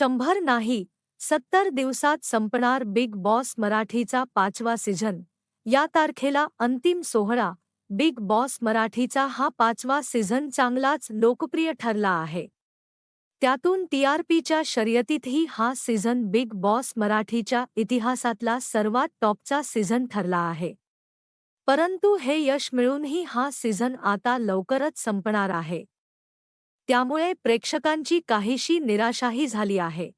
शंभर नाही सत्तर दिवसात संपणार बिग बॉस मराठीचा पाचवा सीझन. या तारखेला अंतिम सोहळा बिग बॉस मराठीचा हा पाचवा सीझन चांगलाच लोकप्रिय ठरला आहे. त्यातून टीआरपीच्या शर्यतीतही हा सीझन बिग बॉस मराठीच्या इतिहासातला सर्वात टॉपचा सीझन ठरला आहे. परंतु हे यश मिळूनही हा सीझन आता लवकरच संपणार आहे. त्यामुळे प्रेक्षकांची काहीशी निराशाही झाली आहे.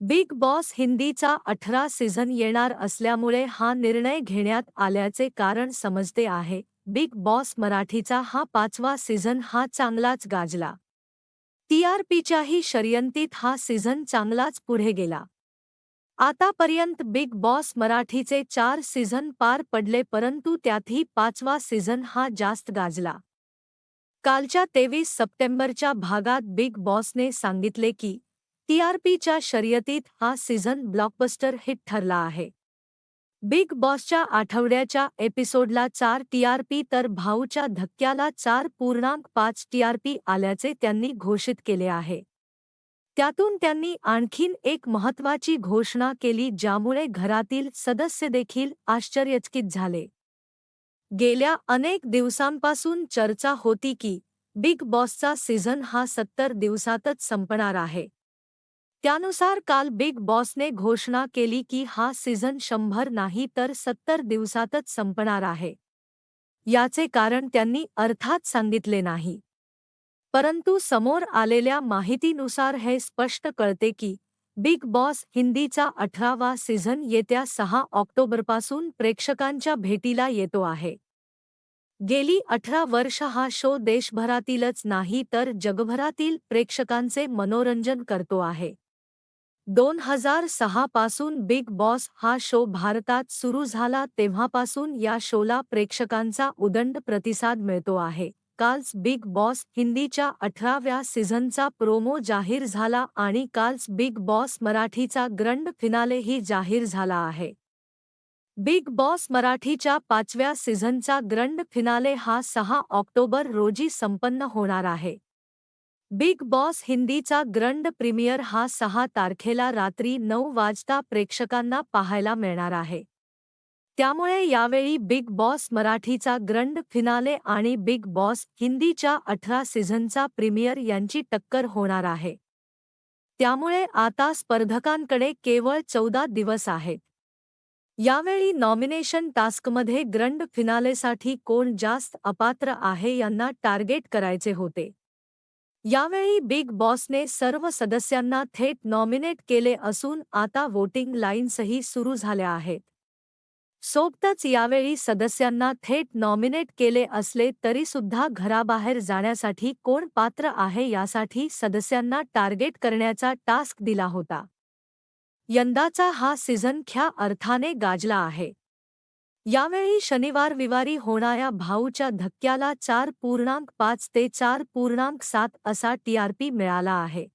बिग बॉस हिंदीचा अठरा सीझन येणार असल्यामुळे हा निर्णय घेण्यात आल्याचे कारण समजते आहे. बिग बॉस मराठीचा हा पाचवा सीझन हा चांगलाच गाजला. टीआरपीच्याही शर्यंतीत हा सीझन चांगलाच पुढे गेला. आतापर्यंत बिग बॉस मराठीचे चार सीझन पार पडले परंतु त्यातही पाचवा सीझन हा जास्त गाजला. कालच्या तेवीस सप्टेंबरच्या भागात बिग बॉसने सांगितले की टीआरपीच्या शर्यतीत हा सीझन ब्लॉकबस्टर हिट ठरला आहे. बिग बॉसच्या आठवड्याच्या एपिसोडला चार टीआरपी तर भाऊच्या धक्क्याला चार पूर्णांक पाच टीआरपी आल्याचे त्यांनी घोषित केले आहे. त्यातून त्यांनी आणखीन एक महत्त्वाची घोषणा केली ज्यामुळे घरातील सदस्य देखील आश्चर्यचकित झाले. गेल्या अनेक दिवसांपासून चर्चा होती की बिग बॉसचा सीझन हा सत्तर दिवसातच संपणार आहे. त्यानुसार काल बिग बॉसने घोषणा केली की हा सीझन शंभर नाही तर सत्तर दिवसातच संपणार आहे. याचे कारण त्यांनी अर्थात सांगितले नाही. परंतु समोर आलेल्या माहितीनुसार हे स्पष्ट कळते की, बिग बॉस हिंदीचा अठरावा सीझन येत्या सहा ऑक्टोबरपासून प्रेक्षकांच्या भेटीला येतो आहे. गेली अठरा वर्ष हा शो देशभरातीलच नाही तर जगभरातील प्रेक्षकांचे मनोरंजन करतो आहे. दोन हजार सहा पासून बिग बॉस हा शो भारतात सुरू झाला तेव्हापासून या शोला प्रेक्षकांचा उदंड प्रतिसाद मिळतो आहे. कालच बिग बॉस हिंदीच्या अठराव्या सीझनचा प्रोमो जाहीर झाला आणि कालच बिग बॉस मराठीचा ग्रंड फिनालेही जाहीर झाला आहे. बिग बॉस मराठीच्या पाचव्या सीझनचा ग्रंड फिनाले हा सहा ऑक्टोबर रोजी संपन्न होणार आहे. बिग बॉस हिंदीचा ग्रंड प्रीमियर हा सहा तारखेला रात्री नऊ वाजता प्रेक्षकांना पाहायला मिळणार आहे. त्यामुळे यावेळी बिग बॉस मराठीचा ग्रंड फिनाले आणि बिग बॉस हिंदीच्या अठरा सीझनचा प्रीमियर यांची टक्कर होणार आहे. त्यामुळे आता स्पर्धकांकडे केवळ चौदा दिवस आहेत. यावेळी नॉमिनेशन टास्कमध्ये ग्रंड फिनालेसाठी कोण जास्त अपात्र आहे यांना टार्गेट करायचे होते. यावेळी बिग बॉसने सर्व सदस्यांना थेट नॉमिनेट केले असून आता वोटिंग लाईन्सही सुरू झाल्या आहेत. सोबतच यावेळी सदस्यांना थेट नॉमिनेट केले असले तरीसुद्धा घराबाहेर जाण्यासाठी कोण पात्र आहे यासाठी सदस्यांना टार्गेट करण्याचा टास्क दिला होता. यंदाचा हा सीझन ख्या अर्थाने गाजला आहे. यावेळी शनिवार विवारी होणाऱ्या भाऊच्या धक्क्याला चार पूर्णांक पाच ते चार पूर्णांक सात असा टीआरपी मिळाला आहे.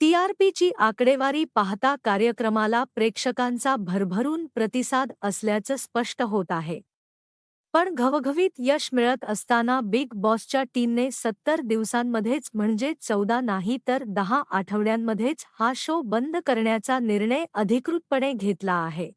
टीआरपीची आकडेवारी पाहता कार्यक्रमाला प्रेक्षकांचा भरभरून प्रतिसाद असल्याचं स्पष्ट होत आहे. पण घवघवीत यश मिळत असताना बिग बॉसच्या टीमने सत्तर दिवसांमध्येच म्हणजे चौदा नाही तर दहा आठवड्यांमध्येच हा शो बंद करण्याचा निर्णय अधिकृतपणे घेतला आहे.